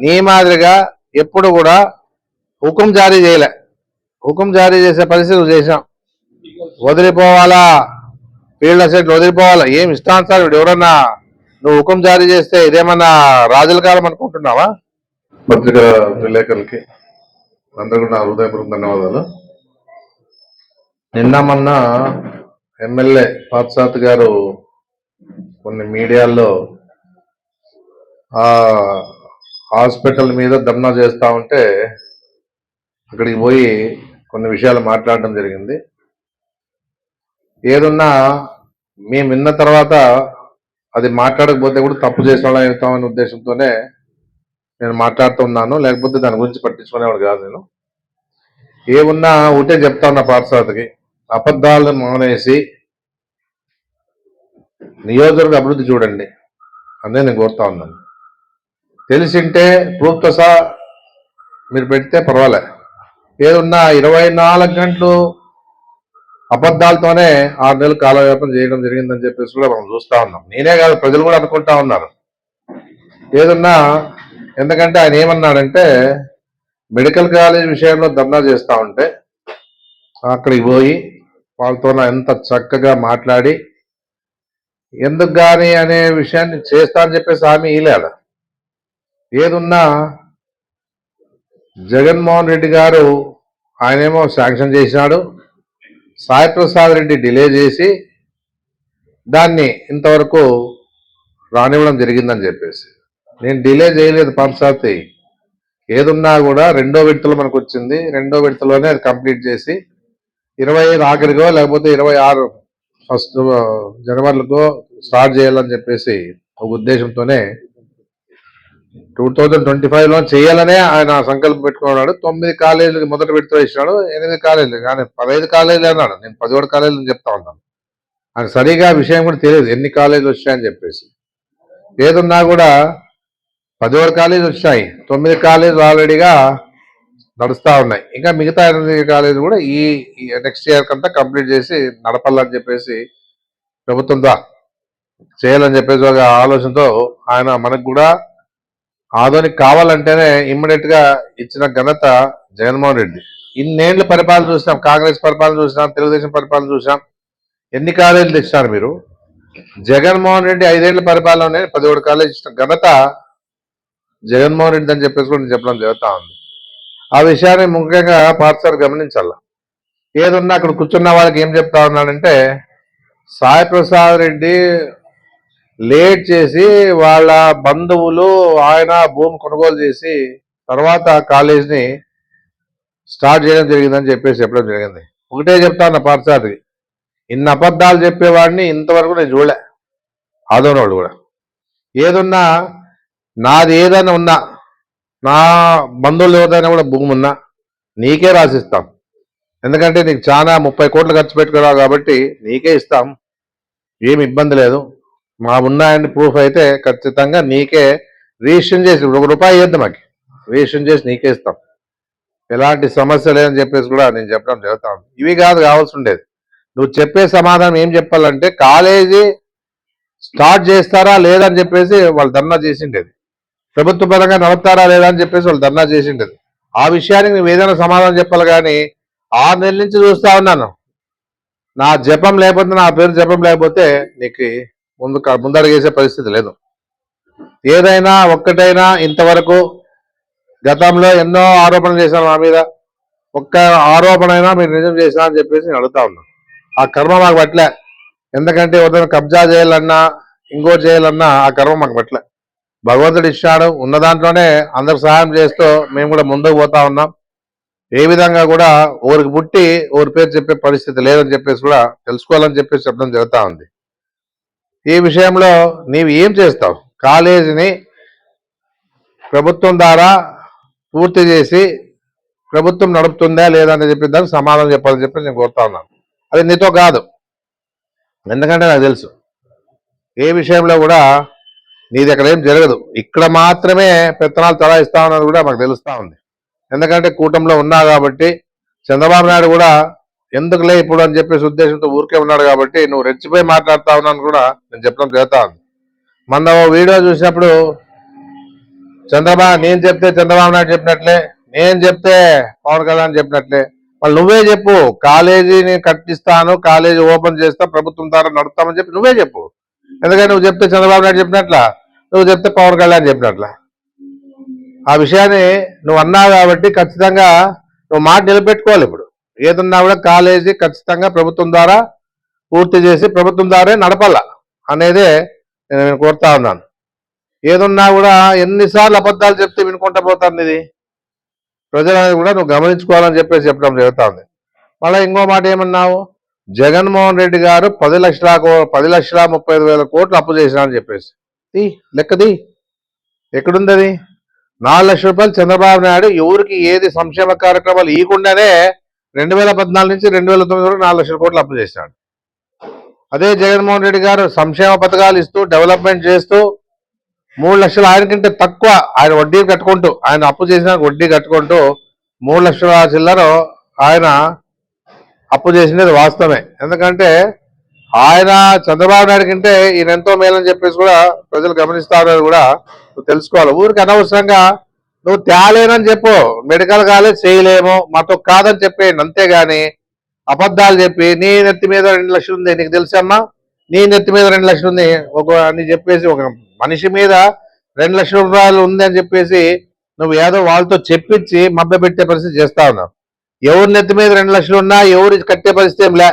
నీ మాదిరిగా ఎప్పుడు కూడా హుకుం జారీ చేయలే. హుకుం జారీ చేసే పరిస్థితి చేసాం వదిలిపోవాలా? ఫీల్డ్ అసెట్లు వదిలిపోవాలా? ఏం ఇష్టానుసారం ఇప్పుడు ఎవరన్నా నువ్వు హుకుం జారీ చేస్తే ఇదేమన్నా రాజుల కాలం అనుకుంటున్నావా? పత్రిక విలేకరులకి అందరూ నా హృదయపూర్వక ధన్యవాదాలు. నిన్న మొన్న ఎమ్మెల్యే పాత్సాత్ గారు కొన్ని మీడియాల్లో ఆ హాస్పిటల్ మీద ధర్నా చేస్తా ఉంటే అక్కడికి పోయి కొన్ని విషయాలు మాట్లాడడం జరిగింది. ఏదున్నా మేము విన్న తర్వాత అది మాట్లాడకపోతే కూడా తప్పు చేసిన అవుతామనే ఉద్దేశంతోనే నేను మాట్లాడుతున్నాను లేకపోతే దాని గురించి పట్టించుకునేవాడు కాదు నేను. ఏమున్నా ఒకటే చెప్తా ఉన్నా పాఠశాలకి. అబద్ధాలను మానేసి నియోజకవర్గ అభివృద్ధి చూడండి. అదే నేను కోరుతా ఉన్నాను. తెలిసింటే ప్రూఫ్తో సహా మీరు పెడితే పర్వాలే. ఏదున్నా ఇరవై నాలుగు గంటలు అబద్ధాలతోనే ఆరు నెలలు కాలవ్యాపం చేయడం జరిగిందని చెప్పేసి కూడా మనం చూస్తా ఉన్నాం. నేనే కాదు ప్రజలు కూడా అనుకుంటా ఉన్నారు. ఏదున్నా ఎందుకంటే ఆయన ఏమన్నాడంటే మెడికల్ కాలేజ్ విషయంలో ధర్నా చేస్తూ ఉంటే అక్కడికి పోయి వాళ్ళతో ఎంత చక్కగా మాట్లాడి ఎందుకు కానీ అనే విషయాన్ని చేస్తా అని చెప్పేసి హామీ ఇలేడ ఏదున్నా జగన్మోహన్ రెడ్డి గారు ఆయనేమో శాంక్షన్ చేసినాడు. సాయి ప్రసాద్ రెడ్డి డిలే చేసి దాన్ని ఇంతవరకు రానివ్వడం జరిగిందని చెప్పేసి. నేను డిలే చేయలేదు పంచాయతీ ఏదున్నా కూడా రెండో విడతలో మనకు వచ్చింది. రెండో విడతలోనే అది కంప్లీట్ చేసి ఇరవై ఐదు ఆఖరికో లేకపోతే ఇరవై ఆరు ఫస్ట్ జనవరికో స్టార్ట్ చేయాలని చెప్పేసి ఒక ఉద్దేశంతోనే టూ థౌజండ్ ట్వంటీ ఫైవ్లో చేయాలనే ఆయన సంకల్పం పెట్టుకున్నాడు. తొమ్మిది కాలేజీలు మొదటి విడత ఇచ్చినాడు ఎనిమిది కాలేజీలు. కానీ పదహైదు కాలేజీలు అన్నాడు. నేను పదిహేడు కాలేజీలు చెప్తా ఉన్నాను. ఆయన సరిగా విషయం కూడా తెలియదు. ఎన్ని కాలేజీలు వచ్చాయని చెప్పేసి. ఏదున్నా కూడా పదిహేడు కాలేజీలు వచ్చాయి తొమ్మిది కాలేజీలు ఆల్రెడీగా నడుస్తూ ఉన్నాయి. ఇంకా మిగతా ఎనిమిది కాలేజీలు కూడా ఈ నెక్స్ట్ ఇయర్ కంతా కంప్లీట్ చేసి నడపాలని చెప్పేసి ప్రభుత్వం దా చేయాలని చెప్పేసి ఒక ఆలోచనతో ఆయన మనకు కూడా ఆధునిక కావాలంటేనే ఇమ్మీడియట్గా ఇచ్చిన ఘనత జగన్మోహన్ రెడ్డి. ఇన్నేళ్ళ పరిపాలన చూసినాం కాంగ్రెస్ పరిపాలన చూసినాం తెలుగుదేశం పరిపాలన చూసినాం. ఎన్ని కాలేజీలు తెచ్చినారు మీరు? జగన్మోహన్ రెడ్డి ఐదేళ్ళ పరిపాలన పదిహేడు కాలేజీ ఇచ్చిన ఘనత జగన్మోహన్ రెడ్డి అని చెప్పేసి కూడా నేను చెప్పడం జరుగుతా ఉంది. ఆ విషయాన్ని ముఖ్యంగా పాఠశాల గమనించాల? ఏదున్నా అక్కడ కూర్చున్న వాళ్ళకి ఏం చెప్తా ఉన్నాడంటే సాయి ప్రసాద్ రెడ్డి లేట్ చేసి వాళ్ళ బంధువులు ఆయన భూమి కొనుగోలు చేసి తర్వాత కాలేజీని స్టార్ట్ చేయడం జరిగిందని చెప్పేసి చెప్పడం జరిగింది. ఒకటే చెప్తాను ఉన్నా ఇన్ని అబద్ధాలు చెప్పేవాడిని ఇంతవరకు నేను చూడలే. ఆదోనవాడు కూడా. ఏదున్నా నాది ఏదైనా ఉన్నా నా బంధువులు ఎవరిదైనా కూడా భూమి ఉన్నా నీకే రాసిస్తాం. ఎందుకంటే నీకు చాలా ముప్పై కోట్లు ఖర్చు పెట్టుకున్నావు కాబట్టి నీకే ఇస్తాం. ఏమి ఇబ్బంది లేదు. మా ఉన్నాయని ప్రూఫ్ అయితే ఖచ్చితంగా నీకే రిజిస్ట్రేషన్ చేసి ఒక రూపాయి ఇద్దాం మాకు. రిజిస్ట్రేషన్ చేసి నీకే ఇస్తాం. ఎలాంటి సమస్య లేదని చెప్పేసి కూడా నేను చెప్పడం జరుగుతాను ఇవి కాదు కావాల్సి ఉండేది. నువ్వు చెప్పే సమాధానం ఏం చెప్పాలంటే కాలేజీ స్టార్ట్ చేస్తారా లేదని చెప్పేసి వాళ్ళు ధర్నా చేసిండేది. ప్రభుత్వ పరంగా నడుపుతారా లేదా అని చెప్పేసి వాళ్ళు ధర్నా చేసిండేది. ఆ విషయానికి నువ్వు ఏదైనా సమాధానం చెప్పాలి కానీ ఆరు నెలల నుంచి చూస్తా ఉన్నాను. నా జపం లేకపోతే నా పేరు జపం లేకపోతే నీకు ముందు ముందడుగేసే పరిస్థితి లేదు. ఏదైనా ఒక్కటైనా ఇంతవరకు గతంలో ఎన్నో ఆరోపణలు చేశాను మా మీద. ఒక్క ఆరోపణ అయినా మీరు నిజం చేసినా అని చెప్పేసి నేను అడుగుతా ఉన్నాను ఆ కర్మ మాకు పట్లే. ఎందుకంటే ఎవరైనా కబ్జా చేయాలన్నా ఇంకో చేయాలన్నా ఆ కర్మ మాకు పట్లే. భగవంతుడు ఇచ్చాడు. ఉన్న దాంట్లోనే అందరు సహాయం చేస్తూ మేము కూడా ముందుకు పోతా ఉన్నాం. ఏ విధంగా కూడా ఊరికి పుట్టి ఊరి పేరు చెప్పే పరిస్థితి లేదని చెప్పేసి కూడా తెలుసుకోవాలని చెప్పేసి చెప్పడం జరుగుతా ఉంది. ఈ విషయంలో నీవు ఏం చేస్తావు? కాలేజీని ప్రభుత్వం ద్వారా పూర్తి చేసి ప్రభుత్వం నడుపుతుందా లేదా అని చెప్పి దానికి సమాధానం చెప్పాలని చెప్పి నేను కోరుతా ఉన్నాను. అది నీతో కాదు. ఎందుకంటే నాకు తెలుసు. ఏ విషయంలో కూడా నీది అక్కడ ఏం జరగదు. ఇక్కడ మాత్రమే పెత్తనాలు చలాయిస్తా ఉన్నది కూడా మాకు తెలుస్తూ ఉంది. ఎందుకంటే కూటమిలో ఉన్నా కాబట్టి చంద్రబాబు నాయుడు కూడా ఎందుకులే ఇప్పుడు అని చెప్పేసి ఉద్దేశంతో ఊరికే ఉన్నాడు కాబట్టి నువ్వు రెచ్చిపోయి మాట్లాడుతా ఉన్నాను కూడా నేను చెప్పడం చేస్తాను మొన్న ఓ వీడియో చూసినప్పుడు చంద్రబాబు నేను చెప్తే చంద్రబాబు నాయుడు చెప్పినట్లే నేను చెప్తే పవన్ కళ్యాణ్ చెప్పినట్లే. మళ్ళీ నువ్వే చెప్పు కాలేజీని కట్టిస్తాను కాలేజీ ఓపెన్ చేస్తా ప్రభుత్వం ద్వారా నడుస్తామని చెప్పి నువ్వే చెప్పు. ఎందుకంటే నువ్వు చెప్తే చంద్రబాబు నాయుడు చెప్పినట్ల నువ్వు చెప్తే పవన్ కళ్యాణ్ చెప్పినట్లా. ఆ విషయాన్ని నువ్వు అన్నావు కాబట్టి ఖచ్చితంగా నువ్వు మాట నిలబెట్టుకోవాలి ఇప్పుడు. ఏదున్నా కూడా కాలేజీ ఖచ్చితంగా ప్రభుత్వం ద్వారా పూర్తి చేసి ప్రభుత్వం ద్వారా నడపాల అనేదే నేను కోరుతా ఉన్నాను. ఏదున్నా కూడా ఎన్నిసార్లు అబద్ధాలు చెప్తే వినుకుంటా పోతాను ఇది. ప్రజలను కూడా నువ్వు గమనించుకోవాలని చెప్పేసి చెప్పడం జరుగుతుంది. మళ్ళీ ఇంకో మాట ఏమన్నావు? జగన్మోహన్ రెడ్డి గారు పది లక్షల కో- పది లక్షల ముప్పై ఐదు వేల కోట్లు అప్పు చేసినారని చెప్పేసి. తీ లెక్కది ఎక్కడుంది అది నాలుగు లక్షల రూపాయలు చంద్రబాబు నాయుడు ఎవరికి ఏది సంక్షేమ కార్యక్రమాలు ఇవ్వకుండానే రెండు వేల పద్నాలుగు నుంచి రెండు వేల తొమ్మిది వరకు నాలుగు లక్షల కోట్లు అప్పు చేశాడు. అదే జగన్మోహన్ రెడ్డి గారు సంక్షేమ పథకాలు ఇస్తూ డెవలప్మెంట్ చేస్తూ మూడు లక్షలు ఆయనకంటే తక్కువ ఆయన వడ్డీ కట్టుకుంటూ ఆయన అప్పు చేసిన వడ్డీ కట్టుకుంటూ మూడు లక్షల చిల్లర ఆయన అప్పు చేసినది వాస్తవమే. ఎందుకంటే ఆయన చంద్రబాబు నాయుడు కంటే ఈయన ఎంతో మేలని చెప్పేసి కూడా ప్రజలు గమనిస్తారని కూడా తెలుసుకోవాలి. ఊరికి అనవసరంగా నువ్వు తేలేనని చెప్పు. మెడికల్ కాలేజ్ చేయలేము. మాతో కాదని చెప్పేయండి. అంతేగాని అబద్ధాలు చెప్పి నీ నెత్తి మీద రెండు లక్షలు ఉంది. నీకు తెలుసమ్మా నీ నెత్తి మీద రెండు లక్షలు ఉంది. ఒక అని చెప్పేసి ఒక మనిషి మీద రెండు లక్షల రూపాయలు ఉంది అని చెప్పేసి నువ్వు ఏదో వాళ్ళతో చెప్పించి మభ్య పెట్టే పరిస్థితి చేస్తా ఉన్నావు. ఎవరి నెత్తి మీద రెండు లక్షలు ఉన్నా ఎవరు కట్టే పరిస్థితి ఏం లే.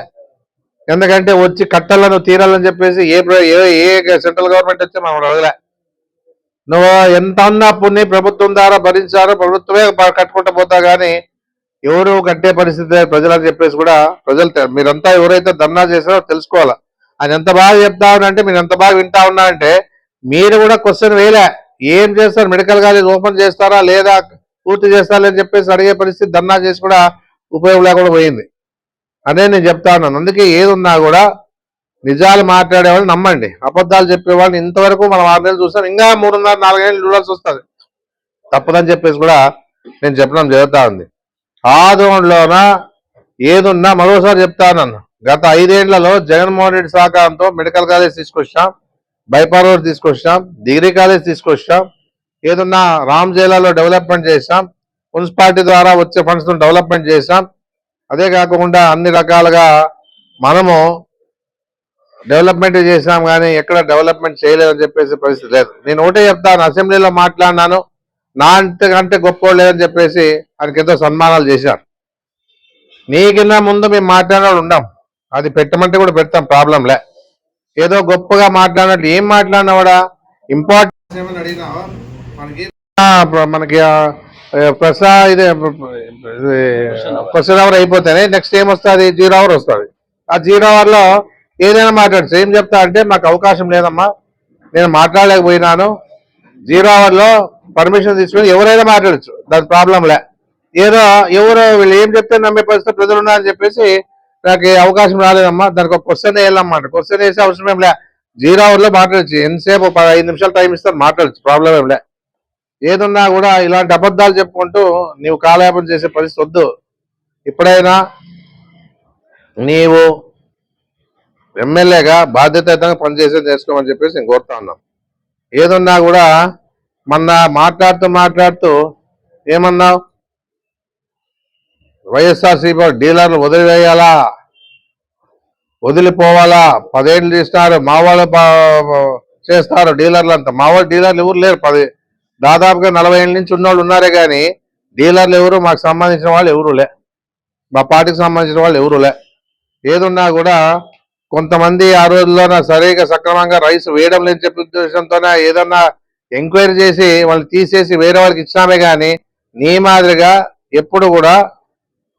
ఎందుకంటే వచ్చి కట్టాలను తీరాలని చెప్పేసి ఏ ఏ ఏ సెంట్రల్ గవర్నమెంట్ వచ్చి మనం అడగలే నువ్వు ఎంత అన్నా పుణ్య ప్రభుత్వం ద్వారా భరించారో ప్రభుత్వమే కట్టుకుంటూ పోతా గానీ ఎవరు కట్టే పరిస్థితి లేదు. ప్రజలని చెప్పేసి కూడా ప్రజలు మీరంతా ఎవరైతే ధర్నా చేశారో తెలుసుకోవాలా? ఆయన ఎంత బాగా చెప్తా ఉన్నారంటే మీరు ఎంత బాగా వింటా ఉన్నారంటే మీరు కూడా క్వశ్చన్ వేయలే. ఏం చేస్తారు? మెడికల్ కాలేజ్ ఓపెన్ చేస్తారా? లేదా పూర్తి చేస్తారా? అని చెప్పేసి అడిగే పరిస్థితి ధర్నా చేసి కూడా ఉపయోగం లేకుండా పోయింది. అదే నేను చెప్తా ఉన్నాను. అందుకే ఏది ఉన్నా కూడా నిజాలు మాట్లాడే వాళ్ళు నమ్మండి. అబద్ధాలు చెప్పేవాళ్ళని ఇంతవరకు మనం ఆరు నెలలు చూస్తాం ఇంకా మూడున్నర నాలుగేళ్ళు చూడాల్సి వస్తుంది. తప్పదని చెప్పేసి కూడా నేను చెప్పడం జరుగుతా ఉంది. ఆదోళనలోన ఏదున్నా మరోసారి చెప్తానన్ను గత ఐదేళ్ళలో జగన్మోహన్ రెడ్డి సహకారంతో మెడికల్ కాలేజ్ తీసుకొచ్చాం బైపాస్ రోడ్ తీసుకొచ్చాం డిగ్రీ కాలేజ్ తీసుకొచ్చాం ఏదున్నా రామ్ జిల్లాలో డెవలప్మెంట్ చేసాం మున్సిపాలిటీ ద్వారా వచ్చే ఫండ్స్ డెవలప్మెంట్ చేసాం అదే కాకుండా అన్ని రకాలుగా మనము డెవలప్మెంట్ చేసినాం కానీ ఎక్కడ డెవలప్మెంట్ చేయలేదని చెప్పేసి పరిస్థితి లేదు. నేను ఒకటే చెప్తాను అసెంబ్లీలో మాట్లాడినాను నా అంతకంటే గొప్ప లేదని చెప్పేసి ఆయనకి ఎంతో సన్మానాలు చేశారు. నీకన్నా ముందు మేము మాట్లాడిన ఉండం అది పెట్టమంటే కూడా పెడతాం ప్రాబ్లం లే. ఏదో గొప్పగా మాట్లాడినట్టు ఏం మాట్లాడినావాడా ఇంపార్టెన్స్ ఏమని అడిగినావా? మనకి మనకి ప్రసా ఇదే క్వశ్చన్ అవర్. అయిపోతేనే నెక్స్ట్ ఏం వస్తుంది జీరో అవర్ వస్తుంది. ఆ జీరో అవర్లో ఏదైనా మాట్లాడు. ఏం చెప్తా అంటే మాకు అవకాశం లేదమ్మా. నేను మాట్లాడలేకపోయినాను. జీరో అవర్లో పర్మిషన్ తీసుకుని ఎవరైనా మాట్లాడచ్చు. దాని ప్రాబ్లం లే. ఏదో ఎవరో వీళ్ళు ఏం చెప్తే నమ్మే పరిస్థితి ప్రజలు ఉన్నారని చెప్పేసి నాకు అవకాశం రాలేదమ్మా. దానికి ఒక క్వశ్చన్ వేయాలన్నమాట. క్వశ్చన్ వేసే అవసరం ఏం లే. జీరో అవర్లో మాట్లాడచ్చు. ఎంతసేపు ఐదు నిమిషాలు టైం ఇస్తారు మాట్లాడచ్చు. ప్రాబ్లం ఏం లే. ఏదున్నా కూడా ఇలాంటి అబద్ధాలు చెప్పుకుంటూ నీవు కాలయాపన చేసే పరిస్థితి వద్దు. ఇప్పుడైనా నీవు ఎమ్మెల్యేగా బాధ్యతాయుతంగా పనిచేసేది చేసుకోమని చెప్పేసి నేను కోరుతా ఉన్నాం ఏదున్నా కూడా మొన్న మాట్లాడుతూ మాట్లాడుతూ ఏమన్నావు? వైఎస్ఆర్సీపీ డీలర్లు వదిలివేయాలా? వదిలిపోవాలా? పదేళ్ళు తీస్తున్నారు మా వాళ్ళు చేస్తారు డీలర్లు అంతా. మా వాళ్ళు డీలర్లు ఎవరు లేరు. పది దాదాపుగా నలభై ఏళ్ళ నుంచి ఉన్నోళ్ళు ఉన్నారే కానీ డీలర్లు ఎవరు మాకు సంబంధించిన వాళ్ళు ఎవరు లే. మా పార్టీకి సంబంధించిన వాళ్ళు ఎవరు లే. ఏదున్నా కూడా కొంతమంది ఆ రోజుల్లోన సరిగా సక్రమంగా రైస్ వేయడం లేని చెప్పి ఉద్దేశంతోనే ఏదన్నా ఎంక్వైరీ చేసి వాళ్ళు తీసేసి వేరే వాళ్ళకి ఇచ్చినామే కానీ నీ మాదిరిగా ఎప్పుడు కూడా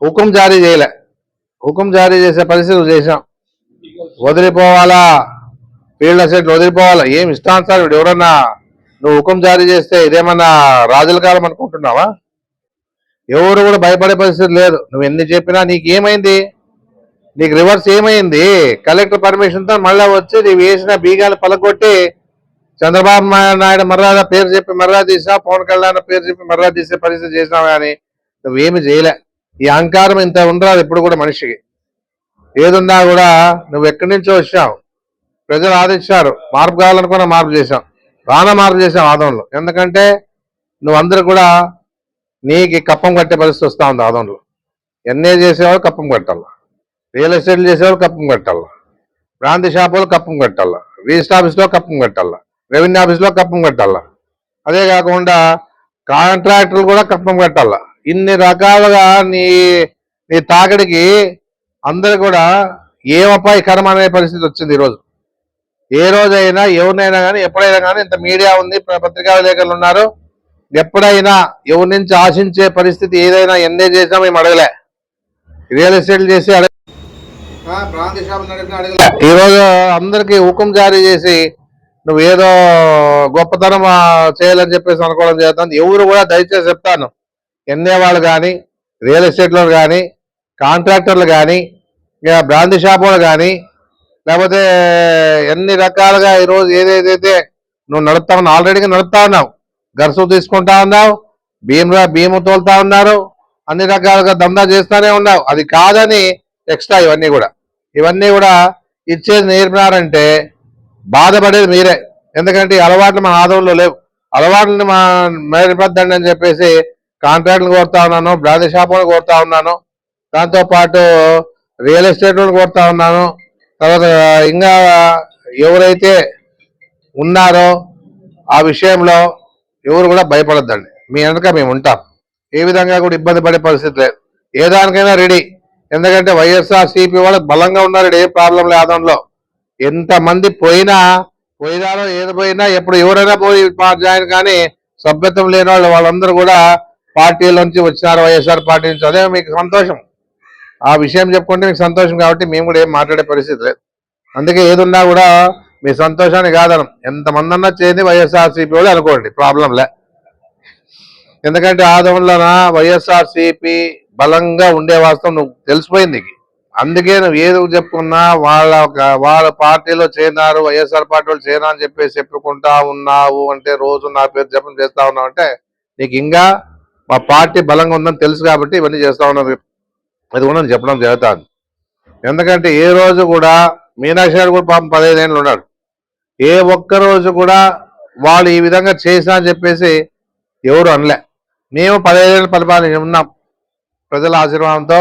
హుకుం జారీ చేయలే. హుకుం జారీ చేసే పరిస్థితి చేసాం వదిలిపోవాలా? ఫీల్డ్ అసెట్లు వదిలిపోవాలా? ఏం ఇష్టానుసారం ఇప్పుడు ఎవరన్నా నువ్వు హుకుం జారీ చేస్తే ఇదేమన్నా రాజుల కాలం అనుకుంటున్నావా? ఎవరు కూడా భయపడే పరిస్థితి లేదు. నువ్వు ఎన్ని చెప్పినా నీకు ఏమైంది నీకు రివర్స్ ఏమైంది? కలెక్టర్ పర్మిషన్తో మళ్ళీ మళ్ళా వచ్చి నీవు వేసిన బీగాలు పలకొట్టి చంద్రబాబు నాయుడు మర్యాద పేరు చెప్పి మర్రా తీసా పవన్ కళ్యాణ్ పేరు చెప్పి మర్రా తీసే పరిస్థితి చేసినావు కానీ నువ్వేమి చేయలే. ఈ అహంకారం ఇంత ఉండరాదు ఇప్పుడు కూడా మనిషికి. ఏదున్నా కూడా నువ్వు ఎక్కడి నుంచో వచ్చావు. ప్రజలు ఆదించారు మార్పు కావాలనుకున్న మార్పు చేశాం. రాన మార్పు చేశాం ఆదంలో ఎందుకంటే నువ్వందరూ కూడా నీకు కప్పం కట్టే పరిస్థితి వస్తా ఉంది ఆదంలో ఎన్ఏ చేసేవాళ్ళు కప్పం కట్టాలి. రియల్ ఎస్టేట్లు చేసేవాళ్ళు కప్పం కట్టాల. బ్రాంతి షాపులు కప్పం కట్టాల. రిజిస్టర్ ఆఫీస్లో కప్పం కట్టాల. రెవెన్యూ ఆఫీస్లో కప్పం కట్టాల. అదే కాకుండా కాంట్రాక్టర్లు కూడా కప్పం కట్టాల. ఇన్ని రకాలుగా నీ నీ తాగడికి అందరు కూడా ఏం అపాయకరం అనే పరిస్థితి వచ్చింది ఈరోజు? ఏ రోజైనా ఎవరినైనా కానీ ఎప్పుడైనా కానీ ఇంత మీడియా ఉంది పత్రికా విలేకరులు ఉన్నారు. ఎప్పుడైనా ఎవరి నుంచి ఆశించే పరిస్థితి ఏదైనా ఎన్నే చేసినా మేము అడగలే. రియల్ ఎస్టేట్ చేసి అడగ ప్రాంతీయ షాపులు నడిపినా అడగలే ఈరోజు అందరికి హుకుం జారీ చేసి నువ్వు ఏదో గొప్పతనం చేయాలని చెప్పేసి అనుకోవడం చేస్తాను ఎవరు కూడా దయచేసి చెప్తాను. ఎన్ఏ వాళ్ళు కానీ రియల్ ఎస్టేట్లో కానీ కాంట్రాక్టర్లు కానీ ఇక బ్రాంతి షాపులు కానీ లేకపోతే ఎన్ని రకాలుగా ఈరోజు ఏదేదైతే నువ్వు నడుపుతా ఉన్నావు ఆల్రెడీగా నడుపుతా ఉన్నావు. గరుసు తీసుకుంటా ఉన్నావు భీమ్రా భీము తోలుతా ఉన్నారు అన్ని రకాలుగా దందా చేస్తానే ఉన్నావు. అది కాదని ఎక్స్ట్రా ఇవన్నీ కూడా. ఇవన్నీ కూడా ఇచ్చేది నేర్పినారంటే బాధపడేది మీరే. ఎందుకంటే ఈ అలవాట్లు మన ఆదంలో లేవు. అలవాట్లని మా మేరపద్దండి అని చెప్పేసి కాంట్రాక్ట్లు కోరుతా ఉన్నాను బ్రాంతి షాప్ కోరుతా ఉన్నాను. దాంతోపాటు రియల్ ఎస్టేట్ కోరుతా ఉన్నాను. తర్వాత ఇంకా ఎవరైతే ఉన్నారో ఆ విషయంలో ఎవరు కూడా భయపడద్దండి. మీ వెనక మేము ఉంటాం. ఏ విధంగా కూడా ఇబ్బంది పడే పరిస్థితి లేదు. ఏ దానికైనా రెడీ. ఎందుకంటే వైఎస్ఆర్ సిపి వాళ్ళు బలంగా ఉన్నారు ఏ ప్రాబ్లం లేదు ఆదంలో ఎంతమంది పోయినా పోయినారో ఏది పోయినా ఎప్పుడు ఎవరైనా పోయి జాయిన్ కానీ సభ్యత్వం లేని వాళ్ళు వాళ్ళందరూ కూడా పార్టీలోంచి వచ్చినారు వైఎస్ఆర్ పార్టీ నుంచి. అదే మీకు సంతోషం. ఆ విషయం చెప్పుకుంటే మీకు సంతోషం కాబట్టి మేము కూడా ఏం మాట్లాడే పరిస్థితి లేదు. అందుకే ఏదున్నా కూడా మీ సంతోషాన్ని కాదనం. ఎంతమంది అన్నా చేయండి వైఎస్ఆర్ సిపి వాళ్ళు అనుకోండి ప్రాబ్లం లే. ఎందుకంటే ఆదంలోన వైఎస్ఆర్ సిపి బలంగా ఉండే వాస్తవం నువ్వు తెలిసిపోయింది నీకు. అందుకే నువ్వు ఏది చెప్పుకున్నా వాళ్ళ ఒక- వాళ్ళ పార్టీలో చేరినారు వైఎస్ఆర్ పార్టీ వాళ్ళు చేరినా అని చెప్పేసి చెప్పుకుంటా ఉన్నావు అంటే రోజు నా పేరు జపం చేస్తా ఉన్నావు అంటే నీకు ఇంకా మా పార్టీ బలంగా ఉందని తెలుసు కాబట్టి ఇవన్నీ చేస్తా ఉన్నావు. అది కూడా నేను చెప్పడం జరుగుతుంది. ఎందుకంటే ఏ రోజు కూడా మీనాక్షి గారు కూడా పాపం పదహైదు ఉన్నాడు. ఏ ఒక్క రోజు కూడా వాళ్ళు ఈ విధంగా చేసినా అని చెప్పేసి ఎవరు అనలే. మేము పదహైదేళ్ళు పరిపాలన ఉన్నాం. ప్రజల ఆశీర్వాదంతో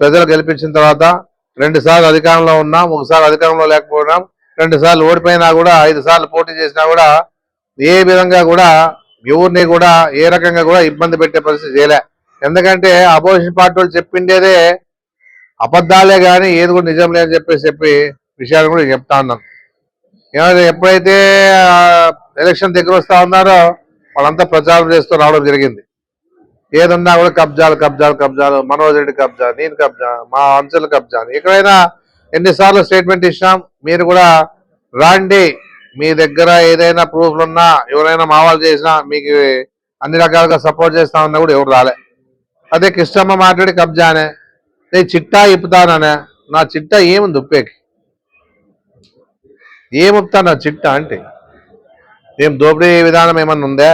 ప్రజలు గెలిపించిన తర్వాత రెండు సార్లు అధికారంలో ఉన్నాం ఒకసారి అధికారంలో లేకపోయినాం రెండు సార్లు ఓడిపోయినా కూడా ఐదు సార్లు పోటీ చేసినా కూడా ఏ విధంగా కూడా ఎవరిని కూడా ఏ రకంగా కూడా ఇబ్బంది పెట్టే పరిస్థితి చేయలే. ఎందుకంటే అపోజిషన్ పార్టీ వాళ్ళు చెప్పిండేదే అబద్ధాలే కానీ ఏది కూడా నిజం లేదని చెప్పేసి చెప్పి విషయాలు కూడా చెప్తా ఉన్నాను ఏమైనా ఎప్పుడైతే ఎలక్షన్ దగ్గర వస్తా ఉన్నారో వాళ్ళంతా ప్రచారం చేస్తూ రావడం జరిగింది. ఏదన్నా కూడా కబ్జాలు కబ్జాలు కబ్జాలు. మనోజ్ రెడ్డి కబ్జా నేను కబ్జా మా అంచెలు కబ్జా ఎక్కడైనా ఎన్నిసార్లు స్టేట్మెంట్ ఇచ్చినాం మీరు కూడా రాండి. మీ దగ్గర ఏదైనా ప్రూఫ్లు ఉన్నా ఎవరైనా మావాళ్ళు చేసినా మీకు అన్ని రకాలుగా సపోర్ట్ చేస్తా ఉన్నా కూడా ఎవరు రాలే. అదే కృష్ణమ్మ మాట్లాడి కబ్జానే నేను చిట్టా ఇప్పుతాననే నా చిట్టా ఏముంది ఉప్పేకి ఏముప్తా నా చిట్టా అంటే? ఏం దోపిడీ విధానం ఏమన్నా ఉందా?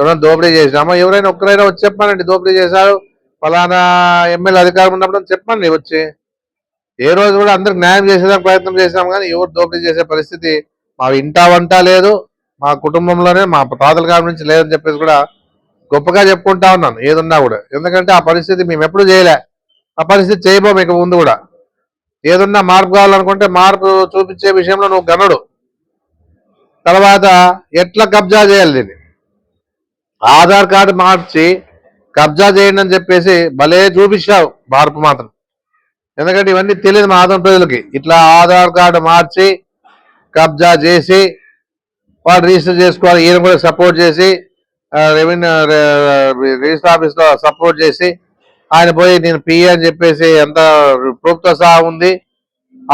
ఎవరైనా దోపిడీ చేసినామా? ఎవరైనా ఒక్కరైనా వచ్చి చెప్పానండి దోపిడీ చేశారు. ఫలానా ఎమ్మెల్యే అధికారం ఉన్నప్పుడు చెప్పండి వచ్చి. ఏ రోజు కూడా అందరికి న్యాయం చేసేదానికి ప్రయత్నం చేశాం కానీ ఎవరు దోపిడీ చేసే పరిస్థితి మా ఇంటా వంట లేదు. మా కుటుంబంలోనే మా తాతల కాలం నుంచి లేదని చెప్పేసి కూడా గొప్పగా చెప్పుకుంటా ఉన్నాను ఏదున్నా కూడా. ఎందుకంటే ఆ పరిస్థితి మేము ఎప్పుడు చేయలే. ఆ పరిస్థితి చేయబో ఇక ముందు కూడా. ఏదున్నా మార్పు కావాలనుకుంటే మార్పు చూపించే విషయంలో నువ్వు గనుడు. తర్వాత ఎట్లా కబ్జా చేయాలి దీన్ని? ఆధార్ కార్డు మార్చి కబ్జా చేయండి అని చెప్పేసి భలే చూపించావు మార్పు మాత్రం. ఎందుకంటే ఇవన్నీ తెలియదు మా ఆంధ్ర ప్రజలకి. ఇట్లా ఆధార్ కార్డు మార్చి కబ్జా చేసి వాడు రిజిస్టర్ చేసుకోవాలి ఈయన కూడా సపోర్ట్ చేసి రెవెన్యూ రిజిస్టర్ ఆఫీస్లో సపోర్ట్ చేసి ఆయన పోయి నేను పిఏ అని చెప్పేసి ఎంత ప్రభుత్వ సహా ఉంది.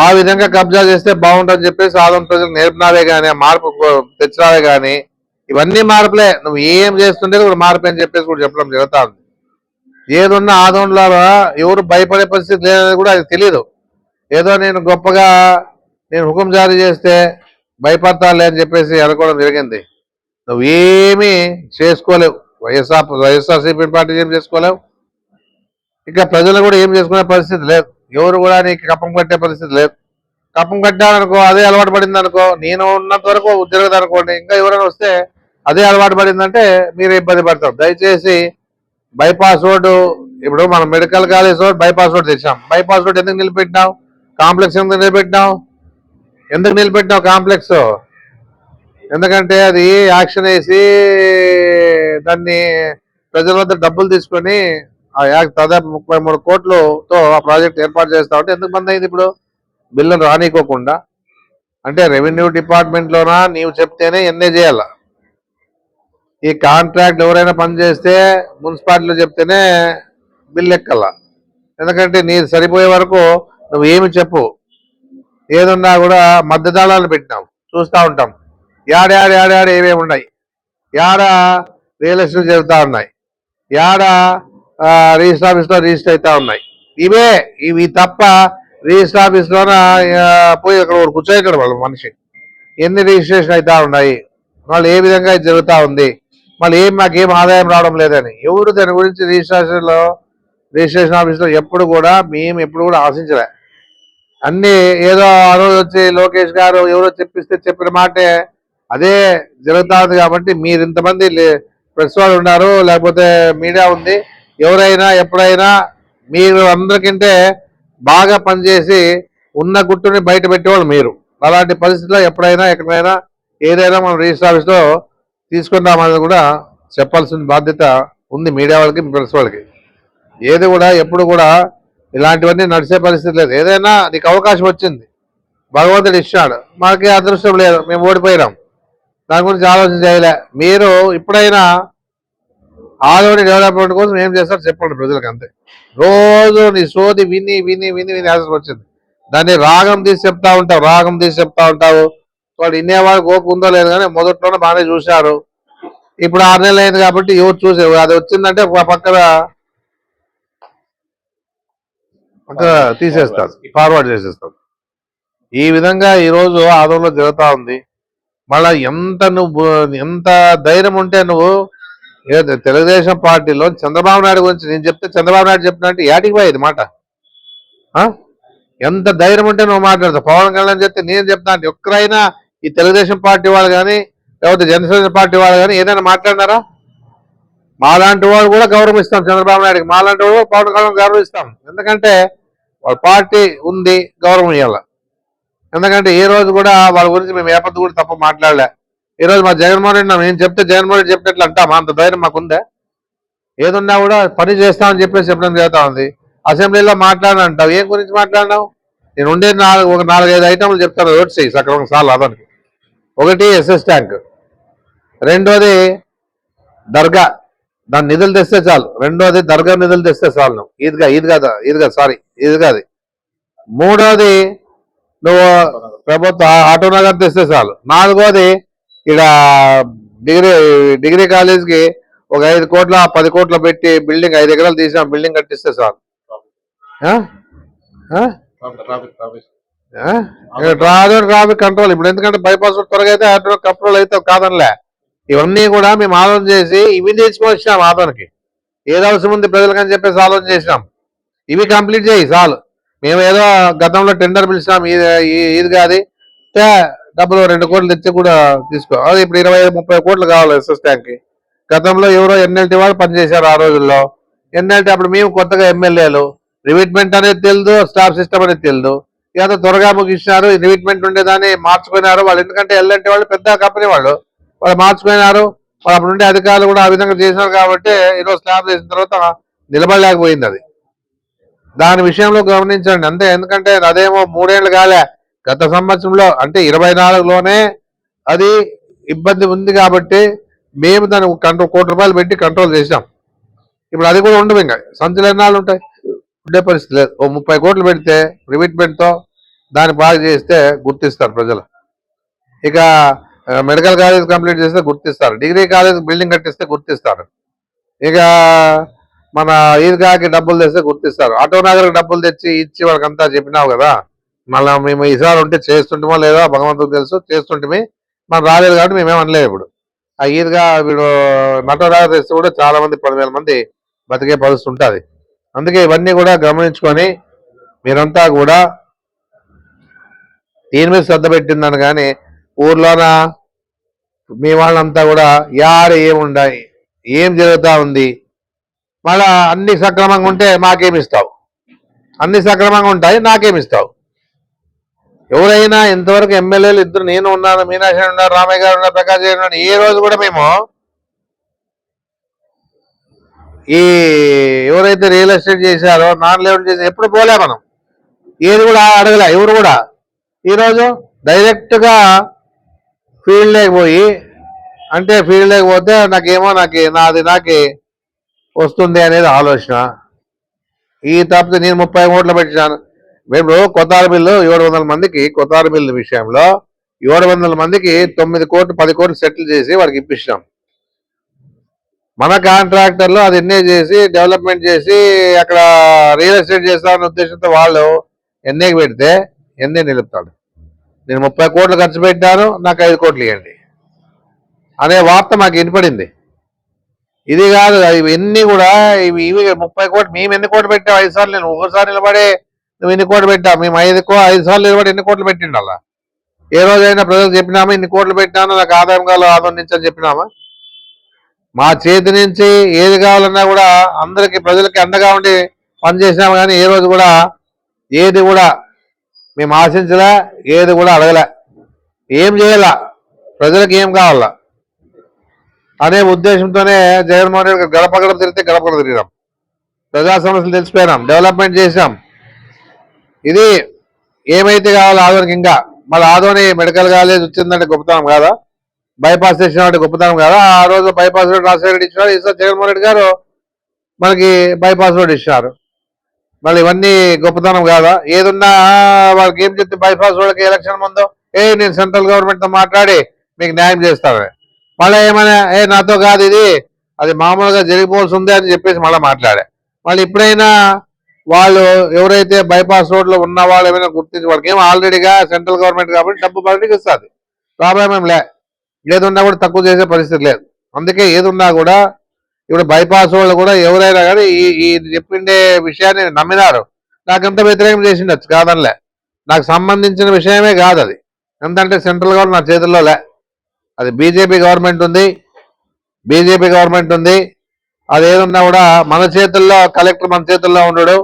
ఆ విధంగా కబ్జా చేస్తే బాగుంటుందని చెప్పేసి ఆదం ప్రజలు నేర్పినావే కానీ మార్పు తెచ్చినావే కానీ ఇవన్నీ మార్పులే. నువ్వు ఏం చేస్తుంటే కూడా మార్పు అని చెప్పేసి కూడా చెప్పడం జరుగుతా ఉంది ఏదున్నా ఆదంలో ఎవరు భయపడే పరిస్థితి లేదని కూడా అది తెలియదు ఏదో నేను గొప్పగా నేను హుకుం జారీ చేస్తే భయపడతాలే అని చెప్పేసి అనుకోవడం జరిగింది. నువ్వు ఏమీ చేసుకోలేవు. వైఎస్ఆర్ వైఎస్ఆర్సీపీ పార్టీ ఏం చేసుకోలేవు. ఇక ప్రజలు కూడా ఏం చేసుకునే పరిస్థితి లేదు. ఎవరు కూడా నీకు కప్పం కట్టే పరిస్థితి లేదు. కప్పం కట్టాననుకో అదే అలవాటు పడింది అనుకో నేను ఉన్నంత వరకు జరగదు అనుకోండి ఇంకా ఎవరైనా వస్తే అదే అలవాటు పడిందంటే మీరు ఇబ్బంది పడతారు. దయచేసి బైపాస్ రోడ్డు ఇప్పుడు మనం medical college road bypass road తెచ్చాం. బైపాస్ రోడ్ ఎందుకు నిలబెట్టినావు? కాంప్లెక్స్ ఎందుకు నిలబెట్టినావు? ఎందుకు నిలబెట్టినావు కాంప్లెక్స్? ఎందుకంటే అది యాక్షన్ వేసి దాన్ని ప్రజల వద్ద డబ్బులు తీసుకొని ఆ యాక్ దాదాపు ముప్పై మూడు కోట్లతో ఆ ప్రాజెక్ట్ ఏర్పాటు చేస్తా ఉంటే ఎందుకు బంద్ అయింది ఇప్పుడు? బిల్లును రానికోకుండా. అంటే రెవెన్యూ డిపార్ట్మెంట్లోనా? నీవు చెప్తేనే ఎన్నే చేయాలా? ఈ కాంట్రాక్ట్ ఎవరైనా పని చేస్తే మున్సిపాలిటీలో చెప్తేనే బిల్ ఎక్కల ఎందుకంటే నీ సరిపోయే వరకు నువ్వు ఏమి చెప్పు. ఏదున్నా కూడా మధ్యదళాలు పెట్టినాం. చూస్తూ ఉంటాం. యాడ యాడ యాడ యాడ ఏమేమి ఉన్నాయి? యాడ రియల్ ఎస్టేట్ జరుగుతూ ఉన్నాయి. యాడ రిజిస్టర్ ఆఫీస్లో రిజిస్టర్ అవుతా ఉన్నాయి. ఇవే ఇవి తప్ప రిజిస్టర్ ఆఫీస్లోన పోయి అక్కడ కూర్చోయి ఇక్కడ వాళ్ళు మనిషి. ఎన్ని రిజిస్ట్రేషన్ అవుతా ఉన్నాయి? వాళ్ళు ఏ విధంగా ఇది జరుగుతూ ఉంది? మళ్ళీ ఏం మాకేం ఆదాయం రావడం లేదని. ఎవరు దాని గురించి రిజిస్ట్రేషన్లో రిజిస్ట్రేషన్ ఆఫీస్లో ఎప్పుడు కూడా మేము ఎప్పుడు కూడా ఆశించలే. అన్నీ ఏదో ఆ రోజు వచ్చి లోకేష్ గారు ఎవరో చెప్పిస్తే చెప్పిన మాటే అదే జరుగుతుంది కాబట్టి మీరు ఇంతమంది ప్రెస్ వాళ్ళు ఉన్నారు లేకపోతే మీడియా ఉంది ఎవరైనా ఎప్పుడైనా మీరు అందరికంటే బాగా పనిచేసి ఉన్న గుట్టుని బయట పెట్టేవాళ్ళు మీరు. అలాంటి పరిస్థితిలో ఎప్పుడైనా ఎక్కడైనా ఏదైనా మనం రిజిస్టర్ ఆఫీస్లో తీసుకుందామని కూడా చెప్పాల్సిన బాధ్యత ఉంది మీడియా వాళ్ళకి ప్రెస్ వాళ్ళకి. ఏది కూడా ఎప్పుడు కూడా ఇలాంటివన్నీ నడిచే పరిస్థితి లేదు. ఏదైనా నీకు అవకాశం వచ్చింది భగవంతుడు ఇచ్చాడు మాకే అదృష్టం లేదు మేము ఓడిపోయినాం. దాని గురించి ఆలోచన చేయలే. మీరు ఇప్పుడైనా ఆలోని డెవలప్మెంట్ కోసం ఏం చేస్తారు చెప్పండి ప్రజలకు అంతే. రోజు నీ సోది విని విని విని విని ఆశ వచ్చింది. దాన్ని రాగం తీసి చెప్తా ఉంటావు రాగం తీసి చెప్తా ఉంటావు. వాడు ఇన్నేవాళ్ళు గోకు ఉందో లేదు కానీ మొదట్లోనే బాగానే చూశారు. ఇప్పుడు ఆరు నెలలు అయింది కాబట్టి ఎవరు చూసే అది వచ్చిందంటే ఒక పక్కన తీసేస్తారు. ఫార్వర్డ్ చేసేస్తారు. ఈ విధంగా ఈ రోజు ఆదంలో జరుగుతా ఉంది. మళ్ళా ఎంత నువ్వు ఎంత ధైర్యం ఉంటే నువ్వు తెలుగుదేశం పార్టీలో చంద్రబాబు నాయుడు గురించి నేను చెప్తే చంద్రబాబు నాయుడు చెప్తున్నా అంటే యాటికి పోయేది మాట? ఎంత ధైర్యం ఉంటే నువ్వు మాట్లాడతావు. పవన్ కళ్యాణ్ చెప్తే నేను చెప్తా అంటే ఒక్కరైనా ఈ తెలుగుదేశం పార్టీ వాళ్ళు కానీ లేకపోతే జనసేన పార్టీ వాళ్ళు కానీ ఏదైనా మాట్లాడినారా? మాలాంటి వాళ్ళు కూడా గౌరవిస్తాం చంద్రబాబు నాయుడుకి. మాలాంటి వాళ్ళు పవన్ కళ్యాణ్ గౌరవిస్తాం ఎందుకంటే వాళ్ళ పార్టీ ఉంది గౌరవం ఇవ్వాలి ఎందుకంటే ఏ రోజు కూడా వాళ్ళ గురించి మేము ఏ పద్ధతి కూడా తప్ప మాట్లాడలే. ఈ రోజు మా జగన్మోహన్ రెడ్డి నేను చెప్తే జగన్మోహన్ రెడ్డి చెప్పినట్లు అంటాం. అంత ధైర్యం మాకుందే ఏదున్నా కూడా పని చేస్తామని చెప్పేసి చెప్పడం జరుగుతా ఉంది. అసెంబ్లీలో మాట్లాడిన అంటావు. ఏం గురించి మాట్లాడినావు? నేను ఉండే నాలుగు ఒక నాలుగైదు ఐటమ్లు చెప్తాను. ఓట్ చేయి సక్రమంగా సార్లు అదానికి ఒకటి ఎస్ఎస్ ట్యాంక్. రెండోది దర్గా. దాని నిధులు తెస్తే చాలు. రెండోది దర్గా నిధులు తెస్తే చాలు నువ్వు ఈద్గా ఈద్గా ఈద్గా సారీ ఈద్గాది మూడోది నువ్వు ప్రభుత్వ ఆటో నగర్ తెస్తే చాలు. నాలుగోది ఇక్కడ డిగ్రీ డిగ్రీ కాలేజ్కి ఒక ఐదు కోట్ల పది కోట్ల పెట్టి బిల్డింగ్ ఐదు ఎకరాలు తీసిన బిల్డింగ్ కట్టిస్తే చాలు. రాజోడు రాదు ట్రాఫిక్ కంట్రోల్ ఇప్పుడు ఎందుకంటే బైపాస్ త్వరగా అయితే ఆటో కంట్రోల్ అయితే కాదనిలే. ఇవన్నీ కూడా మేము ఆలోచన చేసి ఇవి తీసుకొచ్చినాం వచ్చినాం ఆదోనికి. ఏదో అవసరం ఉంది ప్రజలకని చెప్పేసి ఆలోచన చేసినాం. ఇవి కంప్లీట్ చేయి చాలు. మేము ఏదో గతంలో టెండర్ పిలిచినాం ఇది ఇది కాదు డబ్బులు రెండు కోట్లు తెచ్చి కూడా తీసుకో. అది ఇప్పుడు ఇరవై ముప్పై కోట్లు కావాలి ఎస్ఎస్ ట్యాంక్ గతంలో ఎవరో ఎన్ఎల్టీ వాళ్ళు పనిచేశారు ఆ రోజుల్లో. ఎన్ఎల్టీ అప్పుడు మేము కొత్తగా ఎమ్మెల్యేలు రివిట్మెంట్ అనేది తెలియదు స్టాఫ్ సిస్టమ్ అనేది తెలియదు ఏదో త్వరగా ముగించినారు రివిట్మెంట్ ఉండేదాన్ని మార్చుకున్నారు. వాళ్ళు ఎందుకంటే ఎల్లంటే వాళ్ళు పెద్ద కంపెనీ వాళ్ళు. వాళ్ళు మార్చుకున్నారు. వాళ్ళు అప్పుడు ఉండే అధికారులు కూడా ఆ విధంగా చేసినారు కాబట్టి ఈరోజు స్లాబ్ చేసిన తర్వాత నిలబడలేకపోయింది అది. దాని విషయంలో గమనించండి. అంతే. ఎందుకంటే అదేమో మూడేళ్ళు కాలే. గత సంవత్సరంలో అంటే ఇరవై నాలుగులోనే అది ఇబ్బంది ఉంది కాబట్టి మేము దాన్ని కంట్రోల్ కోటి రూపాయలు పెట్టి కంట్రోల్ చేసాం ఇప్పుడు అది కూడా ఉండవు ఇంకా. సంచులు ఎన్నాళ్ళు ఉంటాయి? ఉండే పరిస్థితి లేదు. ఓ ముప్పై కోట్లు పెడితే రిమిట్మెంట్తో దాన్ని బాగా చేస్తే గుర్తిస్తారు ప్రజలు. ఇక మెడికల్ కాలేజ్ కంప్లీట్ చేస్తే గుర్తిస్తారు. డిగ్రీ కాలేజ్ బిల్డింగ్ కట్టిస్తే గుర్తిస్తారు. ఇక మన ఈద్గాకి డబ్బులు తెస్తే గుర్తిస్తారు. ఆటో నగర్కి డబ్బులు తెచ్చి ఇచ్చి వాళ్ళకంతా చెప్పినావు కదా? మళ్ళీ మేము ఈసారి ఉంటే చేస్తుంటామో లేదో భగవంతుడు తెలుసు. చేస్తుంటే మనం రాలేదు కాబట్టి మేమేం అనలేదు ఇప్పుడు. ఆ ఈద్గా వీడు నటరాజు తెస్తే కూడా చాలా మంది పదివేల మంది బతికే పరిస్థితి ఉంటుంది. అందుకే ఇవన్నీ కూడా గమనించుకొని మీరంతా కూడా ఈయన మీద శ్రద్ధ పెట్టిందని కానీ ఊర్లోన? మీ వాళ్ళంతా కూడా యాడ ఏముండాయి ఏం జరుగుతూ ఉంది? మళ్ళా అన్ని సక్రమంగా ఉంటే మాకేమిస్తావు అన్ని సక్రమంగా ఉంటాయి నాకేమిస్తావు ఎవరైనా ఇంతవరకు ఎమ్మెల్యేలు ఇద్దరు నేను ఉన్నాను మీనాక్షి ఉన్నారు రామయ్య గారు ఉన్నారు ప్రకాష్ గారు ఉన్నారు ఏ రోజు కూడా మేము ఈ ఎవరైతే రియల్ ఎస్టేట్ చేశారో నాన్ లెవెల్ చేసి ఎప్పుడు పోలే మనం. ఏది కూడా అడగలే ఎవరు కూడా ఈరోజు డైరెక్ట్గా ఫీల్డ్లోకి ఫీల్డ్ పోయి అంటే ఫీల్డ్ పోతే నాకేమో నాకు నాది నాకి వస్తుంది అనేది ఆలోచన. ఈ తప్పితే నేను ముప్పై కోట్లు పెట్టినాను. మేము కొత్తార బిల్లు ఏడు వందల మందికి కొత్తార బిల్లు విషయంలో ఏడు వందల మందికి తొమ్మిది కోట్లు పది కోట్లు సెటిల్ చేసి వాడికి ఇప్పించినాం. మన కాంట్రాక్టర్లు అది ఎన్ఏ చేసి డెవలప్మెంట్ చేసి అక్కడ రియల్ ఎస్టేట్ చేస్తామన్న ఉద్దేశంతో వాళ్ళు ఎన్ఏకి పెడితే ఎందే నిలుపుతాడు. నేను ముప్పై కోట్లు ఖర్చు పెట్టాను నాకు ఐదు కోట్లు ఇవ్వండి అనే వార్త మాకు వినపడింది. ఇది కాదు ఇవన్నీ కూడా ఇవి ఇవి ముప్పై కోట్లు మేము ఎన్ని కోట్లు పెట్టావు ఐదు సార్లు నేను ఒకసారి నిలబడే నువ్వు ఎన్ని కోట్లు పెట్టావు మేము ఐదు కో ఐదు సార్లు నిలబడి ఎన్ని కోట్లు పెట్టిండు అలా? ఏ రోజైనా ప్రజలకు చెప్పినామా ఇన్ని కోట్లు పెట్టినాను నాకు ఆదాయం కావాలి ఆదాయం నుంచి అని చెప్పినామా? మా చేతి నుంచి ఏది కావాలన్నా కూడా అందరికి ప్రజలకి అండగా ఉండి పనిచేసినాము కానీ ఏ రోజు కూడా ఏది కూడా మేము ఆశించలే ఏది కూడా అడగలే. ఏం చేయాల? ప్రజలకు ఏం కావాలా? అనే ఉద్దేశంతోనే జగన్మోహన్ రెడ్డి గారు గడప గడప తిరిగితే గడప గడప తిరిగినాం. ప్రజా సమస్యలు తెలిసిపోయినాం డెవలప్మెంట్ చేసాం ఇది ఏమైతే కావాలో ఆదోనికి ఇంకా. మళ్ళీ ఆదోని మెడికల్ కాలేజ్ వచ్చిందంటే గొప్పతనం కాదా? బైపాస్ చేసిన అంటే గొప్పతనం కాదా? ఆ రోజు బైపాస్ రోడ్ రాజశేఖర రెడ్డి ఇచ్చినారు ఈసారి జగన్మోహన్ రెడ్డి గారు మనకి బైపాస్ రోడ్ ఇచ్చినారు మళ్ళీ ఇవన్నీ గొప్పతనం కాదా? ఏదున్నా వాళ్ళకి ఏం చెప్తే బైపాస్ రోడ్కి ఎలక్షన్ ముందు ఏ నేను సెంట్రల్ గవర్నమెంట్తో మాట్లాడి మీకు న్యాయం చేస్తాను. మళ్ళీ ఏమైనా ఏ నాతో కాదు ఇది అది మామూలుగా జరిగిపోవాల్సి ఉంది అని చెప్పేసి మళ్ళీ మాట్లాడే. మళ్ళీ ఇప్పుడైనా వాళ్ళు ఎవరైతే బైపాస్ రోడ్లో ఉన్న వాళ్ళు ఏమైనా గుర్తించి వాళ్ళకి ఏమో ఆల్రెడీగా సెంట్రల్ గవర్నమెంట్ కాబట్టి డబ్బు బయటకు ఇస్తుంది ప్రాబ్లం ఏం లే. ఏదున్నా కూడా తక్కువ చేసే పరిస్థితి లేదు. అందుకే ఏదున్నా కూడా ఇప్పుడు బైపాస్ వాళ్ళు కూడా ఎవరైనా కానీ ఈ చెప్పిండే విషయాన్ని నమ్మినారు. నాకెంత వ్యతిరేకం చేసిండొచ్చు కాదనిలే. నాకు సంబంధించిన విషయమే కాదు అది. ఎందుకంటే సెంట్రల్ గవర్నమెంట్ నా చేతుల్లో లే అది బీజేపీ గవర్నమెంట్ ఉంది. బీజేపీ గవర్నమెంట్ ఉంది. అది ఏదున్నా కూడా మన చేతుల్లో కలెక్టర్ మన చేతుల్లో ఉండడు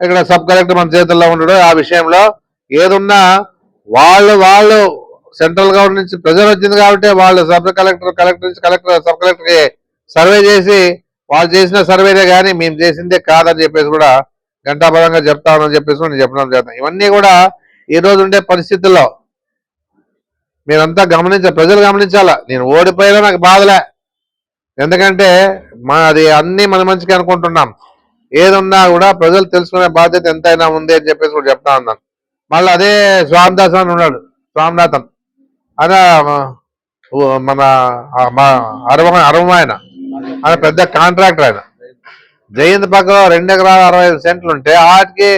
ఇక్కడ సబ్ కలెక్టర్ మన చేతుల్లో ఉండడు ఆ విషయంలో ఏదున్నా వాళ్ళు వాళ్ళు సెంట్రల్ గవర్నమెంట్ నుంచి ప్రజలు వచ్చింది కాబట్టి వాళ్ళు సబ్ కలెక్టర్ కలెక్టర్ నుంచి కలెక్టర్ సబ్ కలెక్టర్కి సర్వే చేసి వాళ్ళు చేసిన సర్వేనే కానీ మేము చేసిందే కాదని చెప్పేసి కూడా గంటాపరంగా చెప్తామని చెప్పేసి నేను చెప్పడం చేస్తాను ఇవన్నీ కూడా ఈ రోజు ఉండే పరిస్థితుల్లో మీరంతా గమనించ ప్రజలు గమనించాలా. నేను ఓడిపోయినా నాకు బాధలే. ఎందుకంటే మా అది అన్ని మన మంచిగా అనుకుంటున్నాం. ఏదున్నా కూడా ప్రజలు తెలుసుకునే బాధ్యత ఎంతైనా ఉంది అని చెప్పేసి కూడా చెప్తా ఉన్నాను మళ్ళీ అదే స్వామిదాస్ అని ఉన్నాడు స్వామినాథన్. అదే మన ఆ అరవ ఆయన. ఆయన పెద్ద కాంట్రాక్టర్ ఆయన. జయంత్ పక్కన రెండు ఎకరాల అరవై ఐదు సెంట్లు ఉంటే వాటికి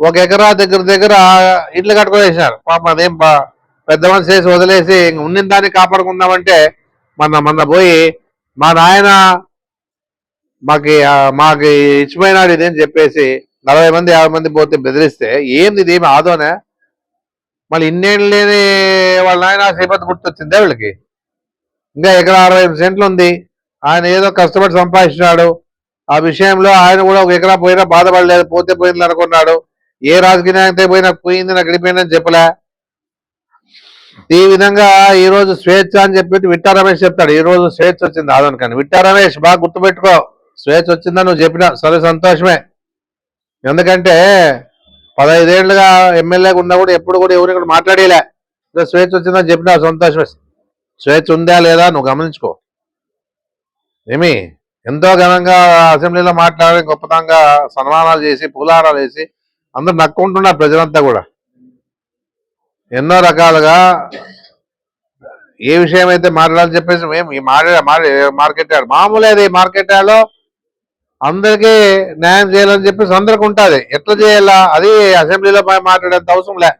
ఒక ఎకరా దగ్గర దగ్గర ఇల్లు కట్టుకునేసినారు. పాప అదేం బా- పెద్ద మనిషి చేసి వదిలేసి ఉన్న ఉన్నిన దాన్ని కాపాడుకుందామంటే మొన్న మొన్న పోయి మా నాయన మాకి మాకు ఇచ్చిపోయినాడు ఇదేం చెప్పేసి నలభై మంది యాభై మంది పోతే బెదిరిస్తే ఏంది ఇది ఏమి ఆదోనే? మళ్ళీ ఇన్నేళ్ళు లేని వాళ్ళ నాయన శ్రీపతి గుర్తొచ్చిందే వీళ్ళకి? ఇంకా ఎకరా అరవై ఐదు సెంట్లు ఉంది. ఆయన ఏదో కష్టపడి సంపాదించినాడు. ఆ విషయంలో ఆయన కూడా ఒక ఎకరా పోయినా బాధపడలేదు పోతే పోయింది అనుకున్నాడు. ఏ రాజకీయ నాయకుడితో పోయినా పోయింది నాకు గడిపోయిందని చెప్పలే. ఈ విధంగా ఈరోజు స్వేచ్ఛ అని చెప్పి విట్టా రమేష్ చెప్తాడు. ఈ రోజు స్వేచ్ఛ వచ్చింది ఆదన్ కానీ విట్టా రమేష్ బాగా గుర్తుపెట్టుకో. స్వేచ్ఛ వచ్చిందని నువ్వు చెప్పినా సరే సంతోషమే. ఎందుకంటే పదహైదేళ్ళుగా ఎమ్మెల్యేగా ఉన్నా కూడా ఎప్పుడు కూడా ఎవరు కూడా మాట్లాడేలే. స్వేచ్ఛ వచ్చిందని చెప్పినా సంతోషమే. స్వేచ్ఛ ఉందా లేదా నువ్వు గమనించుకో. ఏమి? ఎంతో ఘనంగా అసెంబ్లీలో మాట్లాడి గొప్పతంగా సన్మానాలు చేసి పూలారాలు వేసి అందరు నక్కుంటున్నారు ప్రజలంతా కూడా. ఎన్నో రకాలుగా ఏ విషయం అయితే మాట్లాడాలని చెప్పేసి మేము ఈ మాట్లాడే మార్కెట్ యార్డ్ మామూలు అది మార్కెట్ యార్డ్లో అందరికీ న్యాయం చేయాలని చెప్పేసి అందరికి ఉంటుంది. ఎట్లా చేయాలా? అది అసెంబ్లీలో మాట్లాడేంత అవసరం లే.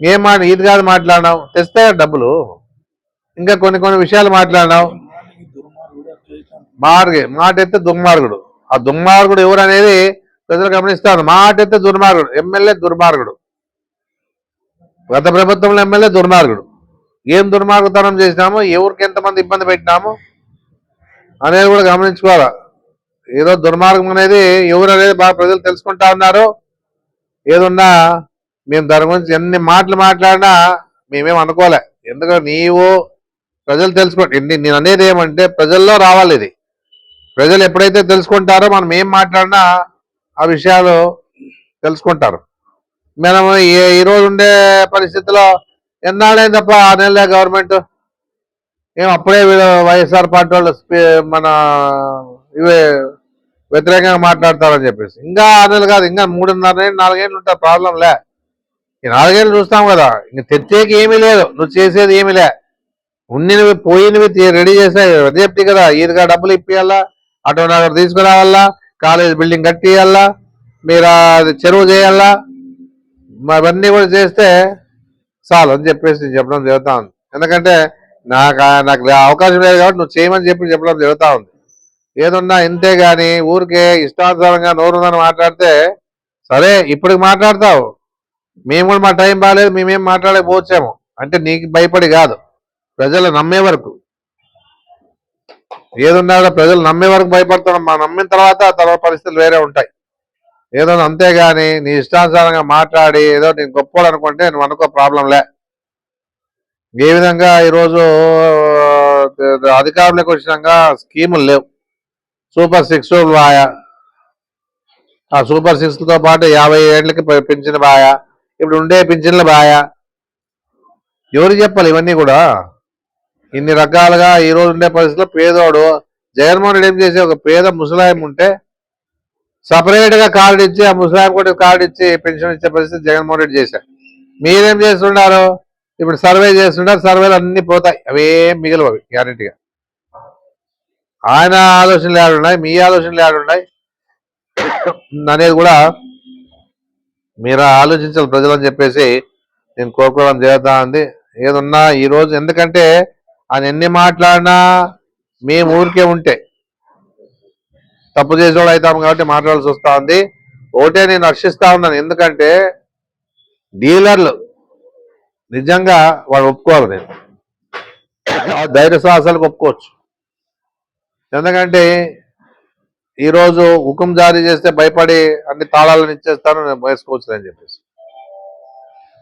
ఏం మాట ఇది కాదు మాట్లాడినావు తెస్తే డబ్బులు? ఇంకా కొన్ని కొన్ని విషయాలు మాట్లాడినావు మార్గే మాట ఎత్తే దుర్మార్గుడు. ఆ దుర్మార్గుడు ఎవరు అనేది ప్రజలు గమనిస్తారు. మాట ఎత్తే దుర్మార్గుడు ఎమ్మెల్యే దుర్మార్గుడు. గత ప్రభుత్వంలో ఎమ్మెల్యే దుర్మార్గుడు. ఏం దుర్మార్గతనం చేసినాము ఎవరికి ఎంతమంది ఇబ్బంది పెట్టినాము అనేది కూడా గమనించుకోవాలి. ఏదో దుర్మార్గం అనేది ఎవరు అనేది బాగా ప్రజలు తెలుసుకుంటా ఉన్నారు ఏదున్నా మేము దాని గురించి ఎన్ని మాటలు మాట్లాడినా మేమేం అనుకోలే. ఎందుకంటే నీవు ప్రజలు తెలుసుకో నేను అనేది ఏమంటే ప్రజల్లో రావాలి ఇది. ప్రజలు ఎప్పుడైతే తెలుసుకుంటారో మనం ఏం మాట్లాడినా ఆ విషయాలు తెలుసుకుంటారు. మనం ఈ- ఉండే పరిస్థితిలో ఎన్నాళ్ళైంది తప్ప ఆ నెలలే గవర్నమెంట్? ఏం అప్పుడే వీళ్ళు వైఎస్ఆర్ పార్టీ వాళ్ళు మన ఇవే వ్యతిరేకంగా మాట్లాడతారని చెప్పేసి. ఇంకా ఆరు కాదు ఇంకా మూడున్నర నాలుగేళ్ళు ఉంటారు ప్రాబ్లం లే. ఈ నాలుగేళ్ళు చూస్తాం కదా ఇంక తెచ్చేకి ఏమీ లేదు నువ్వు చేసేది ఏమీ లే. ఉన్నినవి పోయినవి రెడీ చేసే అదే చెప్తే కదా ఈదిగా డబ్బులు ఇప్పియాలా? ఆటో నగర్ తీసుకురావాలా కాలేజ్ బిల్డింగ్ కట్టియాలా మీరు అది చెరువు చేయాలా? అవన్నీ కూడా చేస్తే చాలు అని చెప్పేసి చెప్పడం జరుగుతా ఉంది ఎందుకంటే నాకు నాకు అవకాశం లేదు కాబట్టి నువ్వు చేయమని చెప్పి చెప్పడం జరుగుతూ ఉంది ఏదున్నా ఇంతే కానీ ఊరికే ఇష్టానుసారంగా నోరుందని మాట్లాడితే సరే ఇప్పటికి మాట్లాడతావు. మేము కూడా మా టైం బాగాలేదు మేమేం మాట్లాడకపోవచ్చాము. అంటే నీకు భయపడి కాదు. ప్రజలు నమ్మే వరకు. ఏదున్నా కూడా ప్రజలు నమ్మే వరకు భయపడతాం మా నమ్మిన తర్వాత ఆ తర్వాత పరిస్థితులు వేరే ఉంటాయి. ఏదో అంతేగాని నీ ఇష్టానుసారంగా మాట్లాడి ఏదో నేను గొప్పోడు అనుకుంటే నువ్వు అనుకో ప్రాబ్లంలే ఏ విధంగా ఈరోజు అధికారులకు అధికారంలోకి వచ్చినాక స్కీములు లేవు. సూపర్ సిక్స్ బాయా. ఆ సూపర్ సిక్స్తో పాటు యాభై ఏళ్ళకి పింఛన్ బాయా. ఇప్పుడు ఉండే పింఛన్ల బాయా. ఎవరు చెప్పాలి ఇవన్నీ కూడా? ఇన్ని రకాలుగా ఈ రోజు ఉండే పరిస్థితిలో పేదోడు జగన్మోహన్ రెడ్డి ఏం చేసే ఒక పేద ముసలాయం ఉంటే సపరేట్గా కార్డు ఇచ్చి ఆ ముసలాయం కూడా కార్డు ఇచ్చి పెన్షన్ ఇచ్చే పరిస్థితి జగన్మోహన్ రెడ్డి చేశారు మీరేం చేస్తున్నారు ఇప్పుడు సర్వే చేస్తున్నారు సర్వేలు అన్ని పోతాయి. అవేం మిగిలివి అవి గ్యారెంటీగా ఆయన ఆలోచనలు ఏడున్నాయి మీ ఆలోచనలు ఏడున్నాయి అనేది కూడా మీరు ఆలోచించాలి ప్రజలు అని చెప్పేసి నేను కోరుకోవడం జరుగుతా ఉంది. ఏదన్నా ఈ రోజు ఎందుకంటే ఆయన ఎన్ని మాట్లాడినా మేము ఊరికే ఉంటే. తప్పు చేసేవాడు అవుతాం కాబట్టి మాట్లాడాల్సి వస్తా ఉంది ఒకటే నేను హర్షిస్తా ఉన్నాను. ఎందుకంటే డీలర్లు నిజంగా వాడు ఒప్పుకోవాలి నేను. ఆ ధైర్య సాహసాలకు ఒప్పుకోవచ్చు. ఎందుకంటే ఈరోజు హుకుం జారీ చేస్తే భయపడి అన్ని తాళాలను ఇచ్చేస్తాను నేను వేసుకోవచ్చు అని చెప్పేసి.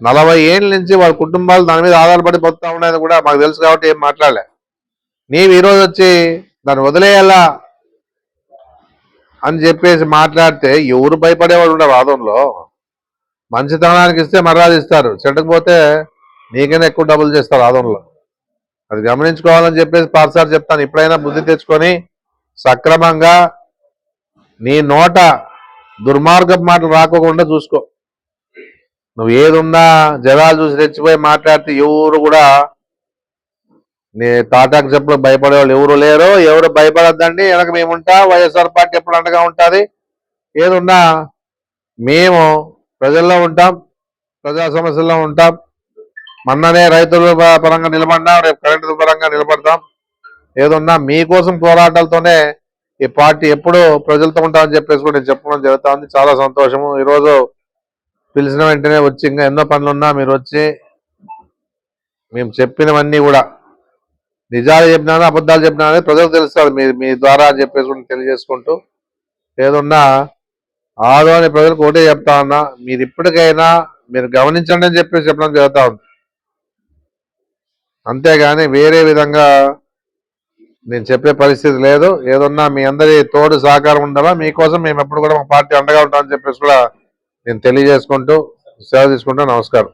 నలభై ఏళ్ళ నుంచి వాళ్ళ కుటుంబాలు దాని మీద ఆధారపడి పోతా ఉన్నాయని కూడా మాకు తెలుసు కాబట్టి ఏం మాట్లాడలే. నీవు ఈరోజు వచ్చి దాన్ని వదిలేయాలా అని చెప్పేసి మాట్లాడితే ఎవరు భయపడేవాడు ఉండరు వాదంలో. మంచితనానికి ఇస్తే మర్యాద ఇస్తారు. చెడ్డకపోతే నీకైనా ఎక్కువ డబ్బులు చేస్తారు ఆదంలో అది గమనించుకోవాలని చెప్పేసి పార్సార్ చెప్తాను. ఇప్పుడైనా బుద్ధి తెచ్చుకొని సక్రమంగా నీ నోట దుర్మార్గపు మాటలు రాకోకుండా చూసుకో. నువ్వు ఏదున్నా జనాలు చూసి తెచ్చిపోయి మాట్లాడితే ఎవరు కూడా నీ తాటాకు చెప్పడం భయపడే వాళ్ళు ఎవరు లేరు. ఎవరు భయపడద్దండి. వెనక మేముంటా. వైఎస్ఆర్ పార్టీ ఎప్పుడు అండగా ఉంటుంది? ఏదున్నా మేము ప్రజల్లో ఉంటాం. ప్రజా సమస్యల్లో ఉంటాం. మొన్ననే రైతుల పరంగా నిలబడినా రేపు కరెంటు పరంగా నిలబడతాం. ఏదున్నా మీకోసం పోరాటాలతోనే ఈ పార్టీ ఎప్పుడు ప్రజలతో ఉంటామని చెప్పేసి కూడా నేను చెప్పడం జరుగుతుంది చాలా సంతోషము. ఈరోజు పిలిచిన వెంటనే వచ్చి ఇంకా ఎన్నో పనులు ఉన్నా మీరు వచ్చి మేము చెప్పినవన్నీ కూడా నిజాలు చెప్పినాను అబద్ధాలు చెప్పినా అనేది ప్రజలకు తెలుస్తారు. మీ మీ ద్వారా చెప్పేసుకుంటూ తెలియజేసుకుంటూ ఏదున్నా ఆదో అని ప్రజలకు ఒకటే చెప్తా ఉన్నా మీరు ఇప్పటికైనా మీరు గమనించండి అని చెప్పేసి చెప్పడం జరుగుతూ ఉంది. అంతేగాని వేరే విధంగా నేను చెప్పే పరిస్థితి లేదు. ఏదన్నా మీ అందరి తోడు సహకారం ఉండాలా? మీకోసం మేము ఎప్పుడు కూడా మా పార్టీ అండగా ఉంటామని చెప్పేసి కూడా నేను తెలియజేసుకుంటూ సేవ తీసుకుంటూ నమస్కారం.